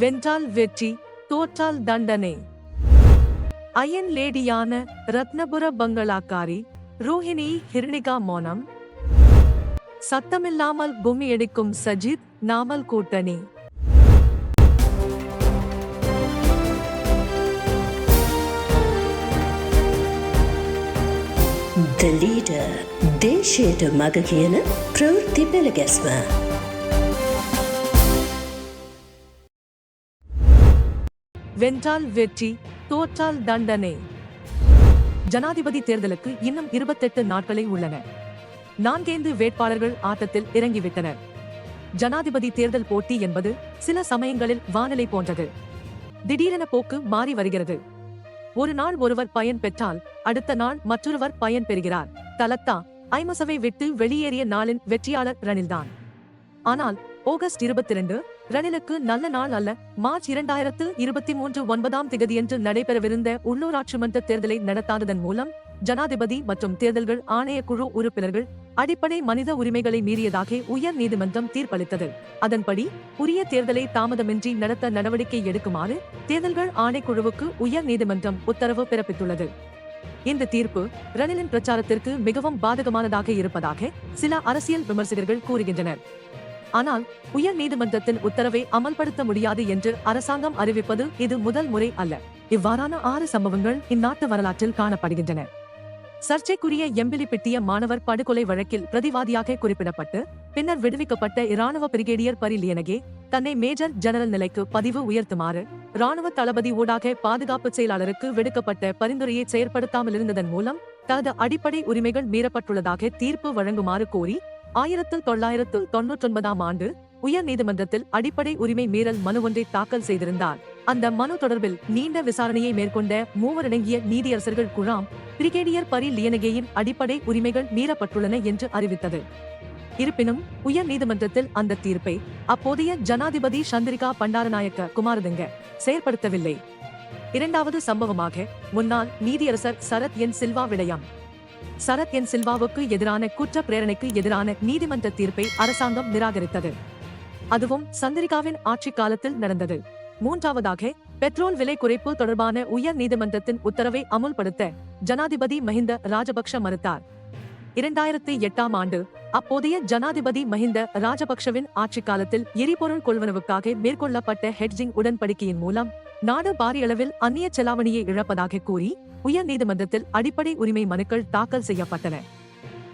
வென்றால் வெற்றி தோற்றால் தண்டனை. அயன் லேடியான ரத்னபுர பங்களாக்காரி ரோஹிணி ஹிருணிகா மோனம். சத்தமில்லாமல் பூமி எடுக்கும் சஜித் நாமல் கூட்டணி. The leader, Desheta Magagena, Pravti Belagazma. வென்றால் வெற்றி தோற்றால் தண்டனை. ஜனாதிபதி தேர்தலுக்கு இன்னும் இருபத்தெட்டு நாட்களே உள்ளன. நான்கைந்து வேட்பாளர்கள் ஆட்டத்தில் இறங்கிவிட்டனர். ஜனாதிபதி தேர்தல் போட்டி என்பது சில சமயங்களில் வானிலை போன்றது. திடீரென போக்கு மாறி வருகிறது. ஒரு நாள் ஒருவர் பயன் பெற்றால் அடுத்த நாள் மற்றொருவர் பயன் பெறுகிறார். தலத்தா ஐமசவை விட்டு வெளியேறிய நாளின் வெற்றியாளர் ரணில்தான். ஆனால் ஆகஸ்ட் இருபத்தி ரெண்டு ரணிலுக்கு நல்ல நாள் அல்ல. மார்ச் இரண்டாயிரத்து இருபத்தி மூன்று ஒன்பதாம் திகதியன்று நடைபெறவிருந்த உள்ளூராட்சி மன்ற தேர்தலை நடத்தாததன் மூலம் ஜனாதிபதி மற்றும் தேர்தல்கள் ஆணையக்குழு உறுப்பினர்கள் அடிப்படை மனித உரிமைகளை மீறியதாக உயர் நீதிமன்றம் தீர்ப்பளித்தது. அதன்படி உரிய தேர்தலை தாமதமின்றி நடத்த நடவடிக்கை எடுக்குமாறு தேர்தல்கள் ஆணைக்குழுவுக்கு உயர் நீதிமன்றம் உத்தரவு பிறப்பித்துள்ளது. இந்த தீர்ப்பு ரணிலின் பிரச்சாரத்திற்கு மிகவும் பாதகமானதாக இருப்பதாக சில அரசியல் விமர்சகர்கள் கூறுகின்றனர். ஆனால் உயர் நீதிமன்றத்தின் உத்தரவை அமல்படுத்த முடியாது என்று அரசாங்கம் அறிவிப்பது இது முதல் முறை அல்ல. இவ்வாறான ஆறு சம்பவங்கள் இந்நாட்டு வரலாற்றில் காணப்படுகின்றன. சர்ச்சைக்குரிய எம்பிலிப்பிட்டிய மாணவர் படுகொலை வழக்கில் பிரதிவாதியாக குறிப்பிடப்பட்டு பின்னர் விடுவிக்கப்பட்ட இராணுவ பிரிகேடியர் பரிலியனகே தன்னை மேஜர் ஜெனரல் நிலைக்கு பதிவு உயர்த்துமாறு ராணுவ தளபதி ஊடாக பாதுகாப்பு செயலாளருக்கு விடுக்கப்பட்ட பரிந்துரையை செயற்படுத்தாமல் இருந்ததன் மூலம் தனது அடிப்படை உரிமைகள் மீறப்பட்டுள்ளதாக தீர்ப்பு வழங்குமாறு கோரி ஆயிரத்து தொள்ளாயிரத்து தொன்னூற்றொன்பதாம் ஆண்டு உயர் நீதிமன்றத்தில் அடிப்படை உரிமை மீறல் மனு ஒன்றை தாக்கல் செய்திருந்தார். அந்த மனு தொடர்பில் நீண்ட விசாரணையை மேற்கொண்ட மூவரடங்கிய நீதியரசர்கள் குழாம் பிரிகேடியர் பரி லியனகேயின் அடிப்படை உரிமைகள் மீறப்பட்டுள்ளன என்று அறிவித்தது. இருப்பினும் உயர் நீதிமன்றத்தில் அந்த தீர்ப்பை அப்போதைய ஜனாதிபதி சந்திரிகா பண்டாரநாயக்க குமாரதுங்க செயற்படுத்தவில்லை. இரண்டாவது சம்பவமாக முன்னாள் நீதியரசர் சரத் என் சில்வா விடயம். சரத் என் சில்வாவுக்கு எதிரான குற்ற பிரேரணைக்கு எதிரான நீதிமன்ற தீர்ப்பை அரசாங்கம் நிராகரித்தது. அதுவும் சந்திரிகாவின் ஆட்சி காலத்தில் நடந்தது. மூன்றாவதாக பெட்ரோல் விலை குறைப்பு தொடர்பான உயர் நீதிமன்றத்தின் உத்தரவை அமுல்படுத்த ஜனாதிபதி மஹிந்த ராஜபக்ஷ மறுத்தார். இரண்டாயிரத்தி எட்டாம் ஆண்டு அப்போதைய ஜனாதிபதி மஹிந்த ராஜபக்ஷவின் ஆட்சி காலத்தில் எரிபொருள் கொள்வனவுக்காக மேற்கொள்ளப்பட்ட ஹெட்ஜிங் உடன்படிக்கையின் மூலம் நாடு பாரியளவில் அந்நிய செலாவணியை இழப்பதாக கூறி உயர் நீதிமன்றத்தில் அடிப்படை உரிமை மனுக்கள் தாக்கல் செய்யப்பட்டன.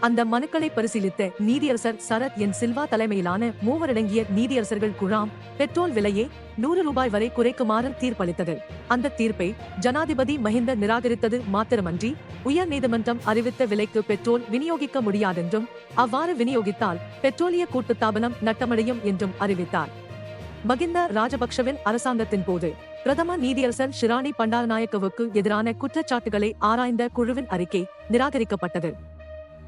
அந்த மனுக்களை பரிசீலித்த நீதியரசர் சரத் என் சில்வா தலைமையிலான மூவரடங்கிய நீதியரசர்கள் குழாம் பெட்ரோல் விலையை நூறு ரூபாய் வரை குறைக்குமாறு தீர்ப்பளித்தது. அந்த தீர்ப்பை ஜனாதிபதி மஹிந்த நிராகரித்தது மாத்திரமன்றி உயர் நீதிமன்றம் அறிவித்த விலைக்கு பெட்ரோல் விநியோகிக்க முடியாதென்றும் அவ்வாறு விநியோகித்தால் பெட்ரோலிய கூட்டுத்தாபனம் நட்டமடையும் என்றும் அறிவித்தார். மகிந்த ராஜபக்ஷவின் அரசாங்கத்தின் போது பிரதம நீதியரசர் ஷிராணி பண்டாரநாயக்கவுக்கு எதிரான குற்றச்சாட்டுகளை ஆராய்ந்த குழுவின் அறிக்கை நிராகரிக்கப்பட்டது.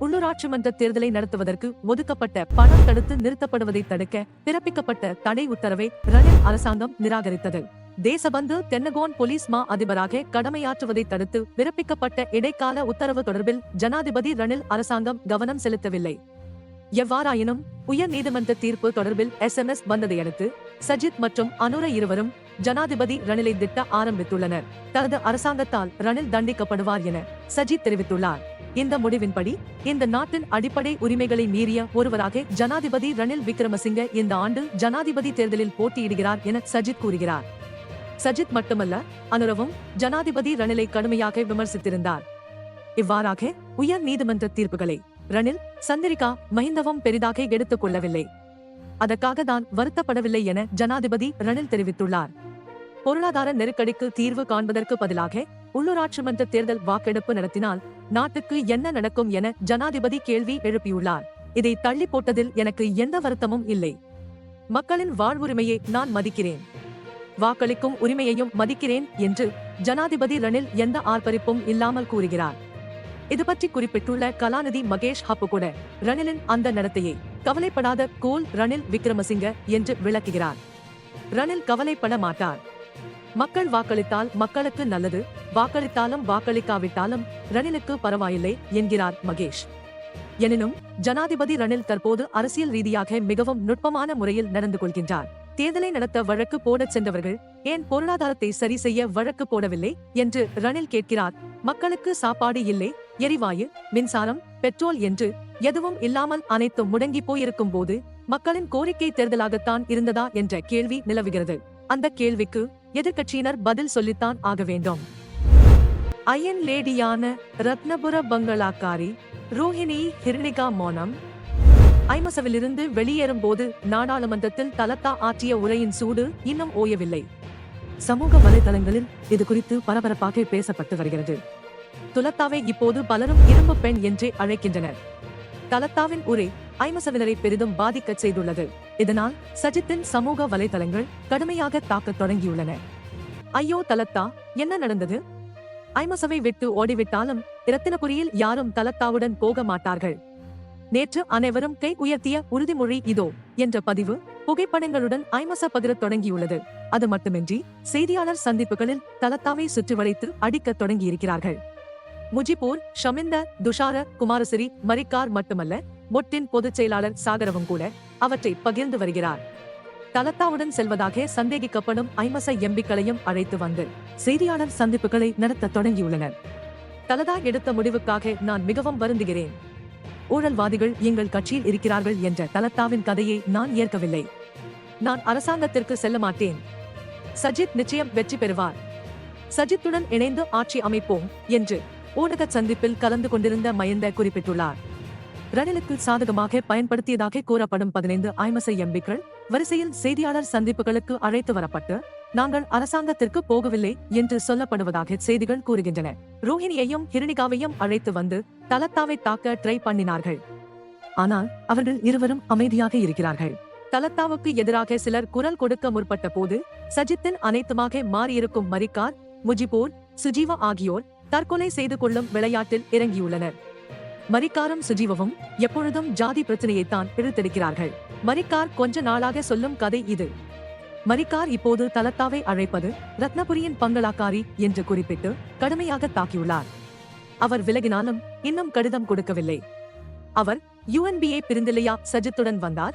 உள்ளூராட்சி மன்ற தேர்தலை நடத்துவதற்கு ஒதுக்கப்பட்ட பணம் தடுத்து நிறுத்தப்படுவதை தடுக்க பிறப்பிக்கப்பட்ட தடை உத்தரவை ரணில் அரசாங்கம் நிராகரித்தது. தேசபந்து தென்னகோன் போலீஸ் மா அதிபராக கடமையாற்றுவதை தடுத்து பிறப்பிக்கப்பட்ட இடைக்கால உத்தரவு தொடர்பில் ஜனாதிபதி ரணில் அரசாங்கம் கவனம் செலுத்தவில்லை. எவ்வாறாயினும் உயர் நீதிமன்ற தீர்ப்பு தொடர்பில் எஸ் எம் எஸ் வந்ததையடுத்து சஜித் மற்றும் அனுர இருவரும் ஜனாதிபதி ரணிலை திட்ட ஆரம்பித்துள்ளனர். தனது அரசாங்கத்தால் ரணில் தண்டிக்கப்படுவார் என சஜித் தெரிவித்துள்ளார். இந்த முடிவின்படி இந்த நாட்டின் அடிப்படை உரிமைகளை மீறிய ஒருவராக ஜனாதிபதி ரணில் விக்ரமசிங்க இந்த ஆண்டு ஜனாதிபதி தேர்தலில் போட்டியிடுகிறார் என சஜித் கூறுகிறார். சஜித் மட்டுமல்ல அனுரவும் ஜனாதிபதி ரணிலை கடுமையாக விமர்சித்திருந்தார். இவ்வாறாக உயர் நீதிமன்ற தீர்ப்புகளை ரணில் சந்திரிகா மஹிந்தவும் பெரிதாக எடுத்துக் கொள்ளவில்லை. அதற்காக தான் வருத்தப்படவில்லை என ஜனாதிபதி ரணில் தெரிவித்துள்ளார். பொருளாதார நெருக்கடிக்கு தீர்வு காண்பதற்கு பதிலாக உள்ளூராட்சி மன்ற தேர்தல் வாக்கெடுப்பு நடத்தினால் நாட்டுக்கு என்ன நடக்கும் என ஜனாதிபதி கேள்வி எழுப்பியுள்ளார். இதை தள்ளி போட்டதில் எனக்கு எந்த வருத்தமும் இல்லை. மக்களின் வாழ்வுரிமையை நான் மதிக்கிறேன். வாக்களிக்கும் உரிமையையும் மதிக்கிறேன் என்று ஜனாதிபதி ரணில் எந்த ஆர்ப்பரிப்பும் இல்லாமல் கூறுகிறார். இது பற்றி குறிப்பிட்டுள்ள கலாநிதி மகேஷ் ஹப்பு கூட ரணிலின் அந்த நடத்தையை கவலைப்படாத கூல் ரணில் விக்ரமசிங்க என்று விளக்குகிறார். ரணில் கவலைப்பட மாட்டார். மக்கள் வாக்களித்தால் மக்களுக்கு நல்லது வாக்களித்தாலும் வாக்களிக்காவிட்டாலும் ரணிலுக்கு பரவாயில்லை என்கிறார் மகேஷ். எனினும் ஜனாதிபதி ரணில் தற்போது அரசியல் ரீதியாக மிகவும் நுட்பமான முறையில் நடந்து கொள்கின்றார். தேர்தலை நடத்த வழக்கு போடச் சென்றவர்கள் ஏன் பொருளாதாரத்தை சரி செய்ய வழக்கு போடவில்லை? என்று ரணில் கேட்கிறார். மக்களுக்கு சாப்பாடு இல்லை எரிவாயு மின்சாரம் பெட்ரோல் என்று எதுவும் இல்லாமல் அனைத்தும் முடங்கி போயிருக்கும் போது மக்களின் கோரிக்கை தேர்தலாகத்தான் இருந்ததா? என்ற கேள்வி நிலவுகிறது. அந்த கேள்விக்கு எதிர்க்கட்சியினர் பதில் சொல்லித்தான் ஆக வேண்டும். அயன் லேடியான ரத்னபுர பங்களாக்காரி ரோஹிணி ஹிருணிகா மோனம் ஐமசவிலிருந்து வெளியேறும் போது நாடாளுமன்றத்தில் தலத்தா ஆற்றிய உரையின் சூடு இன்னும் ஓயவில்லை. சமூக வலைதளங்களில் இது குறித்து பரபரப்பாக பேசப்பட்டு வருகிறது. துலத்தாவை இப்போது பலரும் இரும்பு பெண் என்றே அழைக்கின்றனர். தலத்தாவின் உரை ஐமசவினரை பெரிதும் பாதிக்கச் செய்துள்ளது. இதனால் சஜித்தின் சமூக வலைதளங்கள் கடுமையாக தாக்கத் தொடங்கியுள்ளன. ஐயோ தலத்தா என்ன நடந்தது? ஐமசவை விட்டு ஓடிவிட்டாலும் இரத்தினபுரியில் யாரும் தலத்தாவுடன் போக மாட்டார்கள். நேற்று அனைவரும் கை உயர்த்திய உறுதிமொழி இதோ என்ற பதிவு புகைப்படங்களுடன் ஐமச பகிர தொடங்கியுள்ளது. அது மட்டுமின்றி செய்தியாளர் சந்திப்புகளில் தலத்தாவை சுற்றி வளைத்து அடிக்க தொடங்கியிருக்கிறார்கள். முஜிபூர் ஷமிந்த துஷார குமாரசிறி மரிக்கார் மட்டுமல்ல மொட்டின் பொதுச் செயலாளர் சாகரவும் கூட அவற்றை பகிர்ந்து வருகிறார். தலத்தாவுடன் செல்வதாக சந்தேகிக்கப்படும் ஐமச எம்பிக்களையும் அழைத்து வந்து செய்தியாளர் சந்திப்புகளை நடத்த தொடங்கியுள்ளனர். தலதா எடுத்த முடிவுக்காக நான் மிகவும் வருந்துகிறேன். ஊழல்வாதிகள் எங்கள் கட்சியில் இருக்கிறார்கள் என்ற தலத்தாவின் கதையை நான் ஏற்கவில்லை. நான் அரசாங்கத்திற்கு செல்ல மாட்டேன். சஜித் நிச்சயம் வெற்றி பெறுவார். சஜித்துடன் இணைந்து ஆட்சி அமைப்போம் என்று ஊடக சந்திப்பில் கலந்து கொண்டிருந்த மயந்த குறிப்பிட்டுள்ளார். ரணிலுக்கு சாதகமாக பயன்படுத்தியதாக கூறப்படும் பதினைந்து ஐமசை எம்பிக்கள் வரிசையில் செய்தியாளர் சந்திப்புகளுக்கு அழைத்து வரப்பட்டு நாங்கள் அரசாங்கத்திற்கு போகவில்லை என்று சொல்லப்படுவதாக செய்திகள் கூறுகின்றன. ரோஹிணியையும் ஹிரணிகாவையும் அழைத்து வந்து தலத்தாவை தாக்க ட்ரை பண்ணினார்கள். ஆனால் அவர்கள் இருவரும் அமைதியாக இருக்கிறார்கள். தலத்தாவுக்கு எதிராக சிலர் குரல் கொடுக்க முற்பட்ட போது சஜித்தின் அனைத்துமாக மாறியிருக்கும் மரிக்கார் முஜிபூர் சுஜீவா ஆகியோர் தற்கொலை செய்து கொள்ளும் விளையாட்டில் இறங்கியுள்ளனர். மரிக்காரும் சுஜீவவும் எப்பொழுதும் ஜாதி பிரச்சனையைத்தான் இழுத்தெடுக்கிறார்கள் மரிக்கார் கொஞ்ச நாளாக சொல்லும் கதை இது. மரிக்கார் இப்போது தலத்தாவை அழைப்பது ரத்னபுரியின் பங்களாக்காரி என்று குறிப்பிட்டு கடுமையாக தாக்கியுள்ளார். அவர் விலகினாலும் இன்னும் கடிதம் கொடுக்கவில்லை. அவர் யுஎன்பியை பிரிந்தில்லையா சஜித்துடன் வந்தார்?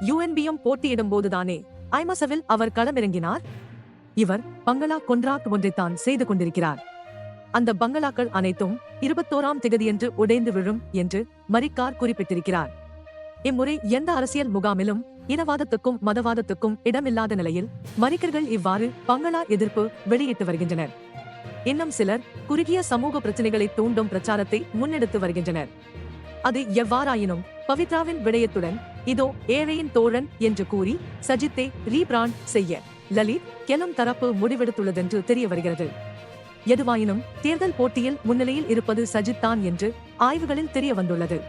யுஎன்பியும் போட்டியிடும் போதுதானே ஐமசவில் அவர் களமிறங்கினார்? இவர் பங்களா கொன்றாக்ட் ஒன்றைத்தான் செய்து கொண்டிருக்கிறார். அந்த பங்களாக்கள் அனைத்தும் இருபத்தோராம் திகதியன்று உடைந்து விழும் என்று மரிக்கார் குறிப்பிட்டிருக்கிறார். இம்முறை எந்த அரசியல் முகாமிலும் இனவாதத்துக்கும் மதவாதத்துக்கும் இடமில்லாத நிலையில் மரிக்கர்கள் இவ்வாறு பங்களா எதிர்ப்பு வெளியிட்டு வருகின்றனர். இன்னும் சிலர் குறுகிய சமூக பிரச்சனைகளை தூண்டும் பிரச்சாரத்தை முன்னெடுத்து வருகின்றனர். அது எவ்வாறாயினும் பவித்ராவின் விடயத்துடன் இதோ ஏழையின் தோழன் என்று கூறி சஜித்தை ரீபிராண்ட் செய்ய லலித் கெலம் தரப்பு முடிவெடுத்துள்ளதென்று தெரிய வருகிறது. எதுவாயினும் தேர்தல் போட்டியில் முன்னிலையில் இருப்பது சஜித் தான் என்று ஆய்வுகளில் தெரிய வந்துள்ளது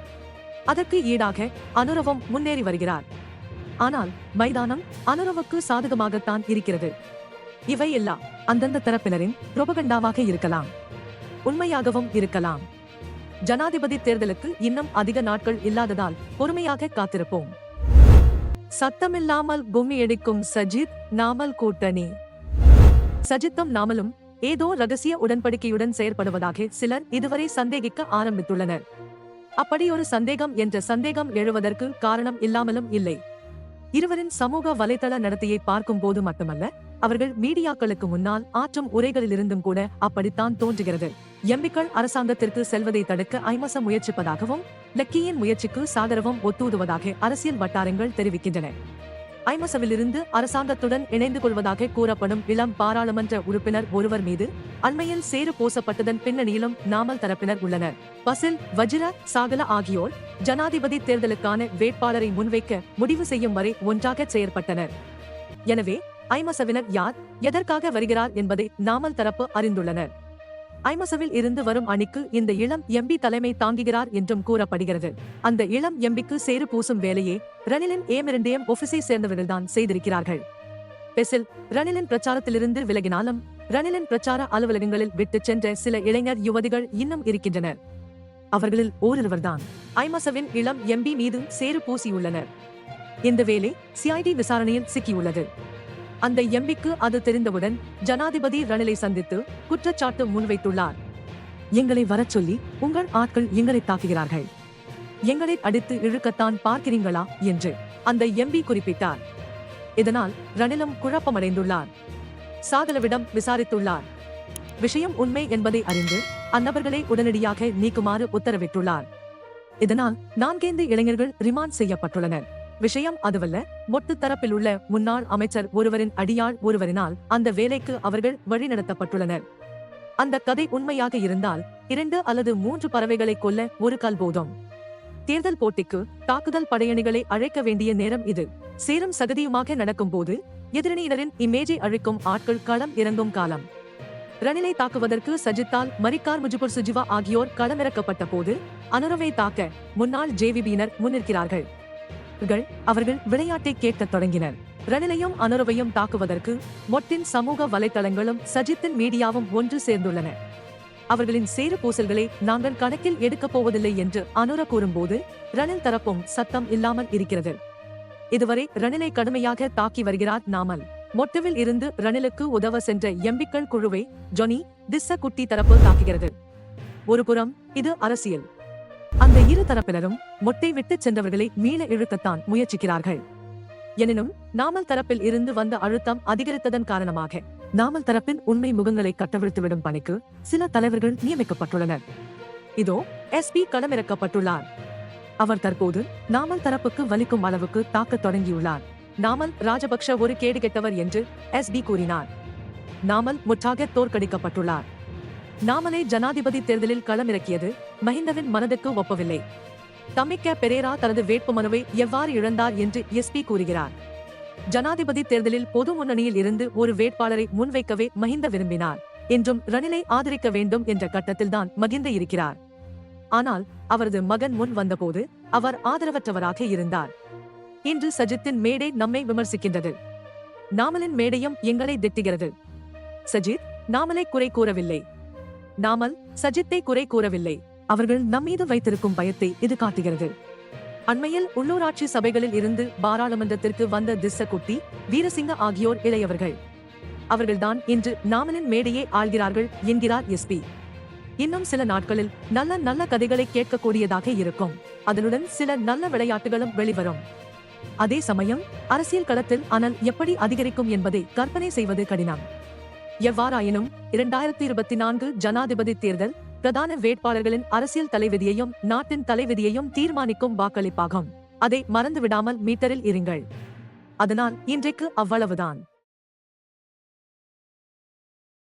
அதற்கு ஈடாக அனுரவம் முன்னேறி வருகிறார். ஆனால் மைதானம் அனுரவுக்கு சாதகமாகத்தான் இருக்கிறது. இவை எல்லாம் அந்தந்த தரப்பினரின் புரோபகண்டாவாக இருக்கலாம். உண்மையாகவும் இருக்கலாம். ஜனாதிபதி தேர்தலுக்கு இன்னும் அதிக நாட்கள் இல்லாததால் பொறுமையாக காத்திருப்போம். சத்தமில்லாமல் கும்மி அடிக்கும் சஜித் நாமல் கூட்டணி. சஜித்தும் நாமலும் ஏதோ ரகசிய உடன்படிக்கையுடன் செயற்படுவதாக சிலர் இதுவரை சந்தேகிக்க ஆரம்பித்துள்ளனர். அப்படி ஒரு சந்தேகம் என்ற சந்தேகம் எழுவதற்கு காரணம் இல்லாமலும் இல்லை. இருவரின் சமூக வலைதள நடத்தையை பார்க்கும் போது மட்டுமல்ல அவர்கள் மீடியாக்களுக்கு முன்னால் ஆற்றும் உரைகளிலிருந்தும் கூட அப்படித்தான் தோன்றுகிறது. எம்பிக்கள் அரசாங்கத்திற்கு செல்வதை தடுக்க ஐமச முயற்சிப்பதாகவும் லக்கியின் முயற்சிக்கு சாதரவும் ஒத்துவதாக அரசியல் வட்டாரங்கள் தெரிவிக்கின்றன. ஐமசவிலிருந்து அரசாங்கத்துடன் இணைந்து கொள்வதாக கூறப்படும் இளம் பாராளுமன்ற உறுப்பினர் ஒருவர் மீது அண்மையில் சேறு பூசப்பட்டதன் பின்னணியிலும் நாமல் தரப்பினர் உள்ளனர். பசில் வஜிர சாகல ஆகியோர் ஜனாதிபதி தேர்தலுக்கான வேட்பாளரை முன்வைக்க முடிவு செய்யும் வரை ஒன்றாக செயற்பட்டனர். எனவே ஐமசவினர் யார் எதற்காக வருகிறார் என்பதை நாமல் தரப்பு அறிந்துள்ளனர். ஐமசவில் இருந்து வரும் அணிக்கு இந்த இளம் எம்பி தலைமை தாங்குகிறார் என்றும் கூறப்படுகிறது. அந்த இளம் எம்பிக்கு சேறு பூசும் வேலையே ரணிலின் ஏமிரண்டியம் ஒபிஸை சேர்ந்தவர்கள்தான் செய்திருக்கிறார்கள். பெசில் ரணிலின் பிரச்சாரத்திலிருந்து விலகினாலும் ரணிலின் பிரச்சார அலுவலகங்களில் விட்டுச் சென்ற சில இளைஞர் யுவதிகள் இன்னும் இருக்கின்றனர். அவர்களில் ஓரிருவர்தான் ஐமசவின் இளம் எம்பி மீது சேறு பூசியுள்ளனர். இந்த வேலை சிஐடி விசாரணையில் சிக்கியுள்ளது. அந்த எம்பிக்கு அது தெரிந்தவுடன் ஜனாதிபதி ரணிலை சந்தித்து குற்றச்சாட்டு முன்வைத்துள்ளார். எங்களை வரச் சொல்லி உங்கள் ஆட்கள் எங்களை தாக்குகிறார்கள். எங்களை அடித்து இழுக்கத்தான் பார்க்கிறீங்களா? என்று அந்த எம்பி குறிப்பிட்டார். இதனால் ரணிலும் குழப்பமடைந்துள்ளார். சாகலவிடம் விசாரித்துள்ளார். விஷயம் உண்மை என்பதை அறிந்து அந்நபர்களை உடனடியாக நீக்குமாறு உத்தரவிட்டுள்ளார். இதனால் நான்கைந்து இளைஞர்கள் ரிமாண்ட் செய்யப்பட்டுள்ளனர். விஷயம் அதுவல்ல. மொட்டு தரப்பில் உள்ள முன்னாள் அமைச்சர் ஒருவரின் அடியாள் ஒருவரினால் அந்த வேலைக்கு அவர்கள் வழிநடத்தப்பட்டுள்ளனர். அந்த கதை உண்மையாக இருந்தால் இரண்டு அல்லது மூன்று பறவைகளை கொல்ல ஒரு கல் போதும். தேர்தல் போட்டிக்கு தாக்குதல் படையணிகளை அழைக்க வேண்டிய நேரம் இது. சேரும் சகதியுமாக நடக்கும்போது எதிரணியினரின் இமேஜை அழிக்கும் ஆட்கள் களம் இறங்கும் காலம். ரணிலை தாக்குவதற்கு சஜித்தால் மரிக்கார் முஜிபுர் சுஜிவா ஆகியோர் களமிறக்கப்பட்ட போது அனுரவை தாக்க முன்னாள் ஜேவிபியினர் முன்னிற்கிறார்கள். கள் அவர்கள் விளையாட்டை கேட்கத் தொடங்கினர். ரணிலையும் அனுரவையும் தாக்குவதற்கு மொட்டின் சமூக வலைத்தளங்களும் சஜித்தின் மீடியாவும் ஒன்று சேர்ந்துள்ளன. அவர்களின் சேறு பூசல்களை நாங்கள் கணக்கில் எடுக்கப் போவதில்லை என்று அனுர கூறும்போது ரணில் தரப்பும் சத்தம் இல்லாமல் இருக்கிறது. இதுவரை ரணிலை கடுமையாக தாக்கி வருகிறார் நாமல். மொட்டுவில் இருந்து ரணிலுக்கு உதவ சென்ற எம்பிக்கள் குழுவை ஜொனி திஸ்ஸ குட்டி தரப்பு தாக்குகிறது. ஒருபுறம் இது அரசியல். அந்த இரு தரப்பினரும் மொட்டை விட்டு சென்றவர்களை மீள இழுக்கத்தான் முயற்சிக்கிறார்கள். எனினும் நாமல் தரப்பில் இருந்து வந்த அழுத்தம் அதிகரித்ததன் காரணமாக நாமல் தரப்பின் உண்மை முகங்களை கட்டவிழ்த்துவிடும் பணிக்கு சில தலைவர்கள் நியமிக்கப்பட்டுள்ளனர். இதோ எஸ்பி களமிறக்கப்பட்டுள்ளார். அவர் தற்போது நாமல் தரப்புக்கு வலிக்கும் அளவுக்கு தாக்கத் தொடங்கியுள்ளார். நாமல் ராஜபக்ஷ ஒரு கேடு கெட்டவர் என்று எஸ்பி கூறினார். நாமல் முற்றாக தோற்கடிக்கப்பட்டுள்ளார். நாமலை ஜனாதிபதி தேர்தலில் களமிறக்கியது மஹிந்தவின் மனதுக்கு ஒப்பவில்லை. தமிக்க பெரேரா தனது வேட்புமனுவை எவ்வாறு இழந்தார் என்று எஸ்பி கூறுகிறார். ஜனாதிபதி தேர்தலில் பொது முன்னணியில் இருந்து ஒரு வேட்பாளரை முன்வைக்கவே மஹிந்த விரும்பினார் என்றும் ரணிலை ஆதரிக்க வேண்டும் என்ற கட்டத்தில்தான் மகிந்த இருக்கிறார். ஆனால் அவரது மகன் முன் வந்தபோது அவர் ஆதரவற்றவராக இருந்தார். இன்று சஜித்தின் மேடை நம்மை விமர்சிக்கின்றது. நாமலின் மேடையும் எங்களை திட்டுகிறது. சஜித் நாமலை குறை கூறவில்லை. நாமல் சஜித்தை குறை கூறவில்லை. அவர்கள் நம்மீது வைத்திருக்கும் பயத்தை இது காட்டுகிறது. அண்மையில் உள்ளூராட்சி சபைகளில் இருந்து பாராளுமன்றத்திற்கு வந்த திஸ்ஸகுட்டி வீரசிங்க ஆகியோர் இளையவர்கள். அவர்கள்தான் இன்று நாமலின் மேடையே ஆள்கிறார்கள் என்கிறார் எஸ்பி இன்னும் சில நாட்களில் நல்ல நல்ல கதைகளை கேட்கக்கூடியதாக இருக்கும். அதனுடன் சில நல்ல விளையாட்டுகளும் வெளிவரும். அதே சமயம் அரசியல் களத்தில் அனல் எப்படி அதிகரிக்கும் என்பதை கற்பனை செய்வது கடினம். எவ்வாறாயினும் இரண்டாயிரத்தி இருபத்தி நான்கு ஜனாதிபதி தேர்தல் பிரதான வேட்பாளர்களின் அரசியல் தலைவிதியையும் நாட்டின் தலைவிதியையும் தீர்மானிக்கும் வாக்களிப்பாகும். அதை மறந்துவிடாமல் மீட்டரில் இருங்கள். அதனால் இன்றைக்கு அவ்வளவுதான்.